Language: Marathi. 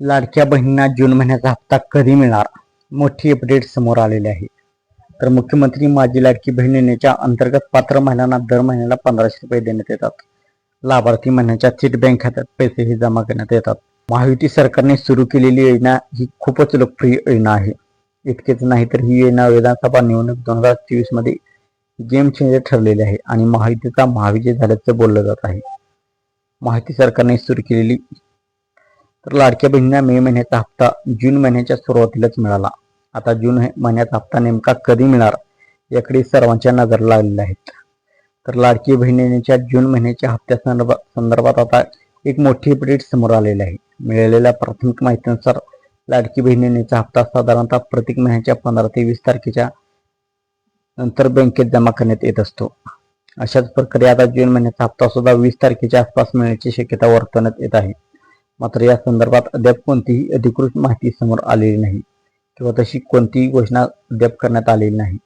लाडक्या बहिणींना जून महिन्याचा हप्ता कधी मिळणार? मोठी अपडेट समोर आलेली आहे. तर मुख्यमंत्री माझी लाडकी बहीण योजनेच्या अंतर्गत पात्र महिलांना दर महिन्याला पंधराशे रुपये देण्यात येतात. लाभार्थी महिन्याच्या थेट बँक खात्यात पैसेही जमा करण्यात येतात. महायुती सरकारने सुरू केलेली योजना ही खूपच लोकप्रिय योजना आहे. इतकेच नाही तर ही योजना विधानसभा निवडणूक दोन हजार चोवीसमध्ये गेम चेंजर ठरलेली आहे आणि महायुतीचा महाविजय झाल्याचं बोललं जात आहे. महायुती सरकारने सुरू केलेली तर लाडक्या बहिणींना मे महिन्याचा हप्ता जून महिन्याच्या सुरुवातीलाच मिळाला. आता जून महिन्याचा हप्ता नेमका कधी मिळणार याकडे सर्वांच्या नजर लागलेल्या आहेत. तर लाडकी बहिणीच्या जून महिन्याच्या हप्त्या संदर्भात संदर्भात आता एक मोठी अपडेट समोर आलेली आहे. मिळालेल्या प्राथमिक माहितीनुसार लाडकी बहिणीचा हप्ता साधारणतः प्रत्येक महिन्याच्या पंधरा ते वीस तारखेच्या नंतर बँकेत जमा करण्यात येत असतो. अशाच प्रकारे आता जून महिन्याचा हप्ता सुद्धा वीस तारखेच्या आसपास मिळण्याची शक्यता वर्तवण्यात येत आहे. मात्र या संदर्भात अद्याप कोणतीही अधिकृत माहिती समोर आलेली नाही किंवा तशी कोणतीही घोषणा अद्याप करण्यात आलेली नाही.